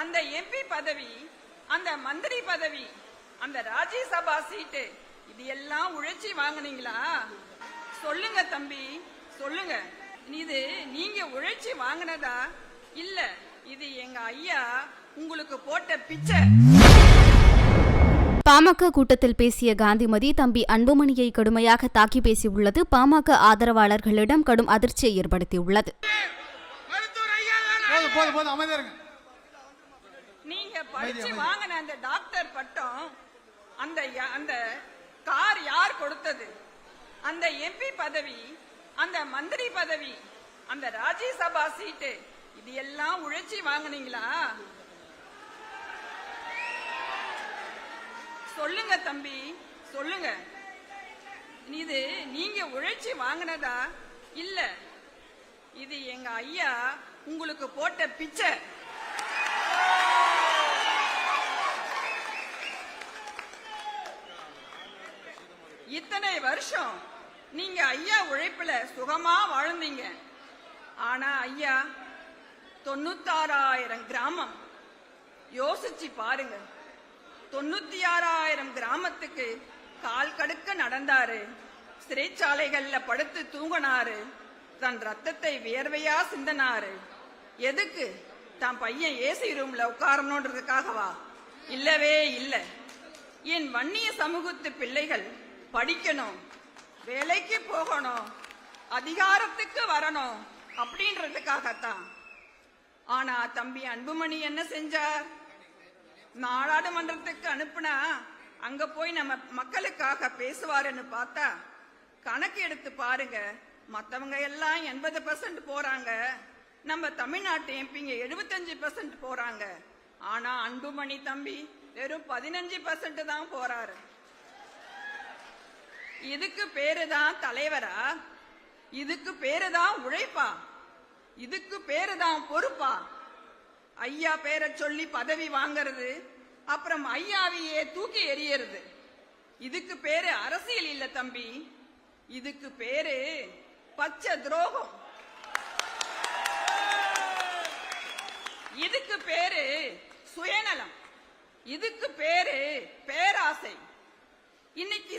அந்த எம்பி பதவி அந்த மந்திரி பதவி அந்த ராஜ்யசபா சீட்டு இது எல்லாம் உழைச்சி வாங்குனீங்களா? சொல்லுங்க தம்பி சொல்லுங்க. இது நீங்க உழைச்சி வாங்கினதா? இல்ல இது எங்க ஐயா உங்களுக்கு போட்ட பிச்சை. பாமக கூட்டத்தில் பேசிய காந்திமதி தம்பி அன்புமணியை கடுமையாக தாக்கி பேசியுள்ளது. பாமக ஆதரவாளர்களிடம் கடும் அதிர்ச்சியை ஏற்படுத்தியுள்ளது. நீங்க படிச்சு வாங்கின அந்த டாக்டர் பட்டம் அந்த அந்த கார் யார் கொடுத்தது? அந்த எம்பி பதவி அந்த மந்திரி பதவி அந்த ராஜ்யசபா சீட்டு இது எல்லாம் உழைச்சி வாங்குனீங்களா? சொல்லுங்க தம்பி சொல்லுங்க. இது நீங்க உழைச்சி வாங்கினதா? இல்ல. இது எங்க ஐயா உங்களுக்கு போட்ட பிச்சை. இத்தனை வருஷம் நீங்க ஐயா உழைப்புல சுகமா வாழ்ந்தீங்க. ஆனா ஐயா தொண்ணூத்தாறாயிரம் கிராமம். யோசிச்சு பாருங்க. தொண்ணூத்தி ஆறாயிரம் கிராமத்துக்கு கால் கடுக்க நடந்தாரு. சிறைச்சாலைகள்ல படுத்து தூங்கினாரு. தன் ரத்தத்தை வியர்வையா சிந்தனாரு. எதுக்கு? தான் பையன் ஏசி ரூம்ல உட்காரணுன்றதுக்காகவா? இல்லவே இல்லை. என் வன்னிய சமூகத்து பிள்ளைகள் படிக்கணும் வேலைக்கு போகணும் அதிகாரத்துக்கு வரணும் அப்படின்றதுக்காகத்தான். ஆனா தம்பி அன்புமணி என்ன செஞ்சார்? நாடாளுமன்றத்துக்கு அனுப்புனா அங்க போய் நம்ம மக்களுக்காக பேசுவாருன்னு பார்த்தா கணக்கு எடுத்து பாருங்க மத்தவங்க எல்லாம் எண்பது பர்சன்ட் போறாங்க. நம்ம தமிழ்நாட்டு எம்பிங்க எழுபத்தஞ்சு பர்சன்ட் போறாங்க. ஆனா அன்புமணி தம்பி வெறும் பதினஞ்சு பர்சன்ட் தான் போறாரு. இதுக்கு பேரு தான் தலைவரா? இதுக்கு பேரு தான் உழைப்பா? இதுக்கு பேரு தான் பொறுப்பா? ஐயா பேரை சொல்லி பதவி வாங்குறது அப்புறம் ஐயாவையே தூக்கி எறியறது. இதுக்கு பேரு அரசியல் இல்ல தம்பி. இதுக்கு பேரு பச்சை துரோகம். இதுக்கு பேரு சுயநலம். இதுக்கு பேரு பேராசை. இன்னைக்கு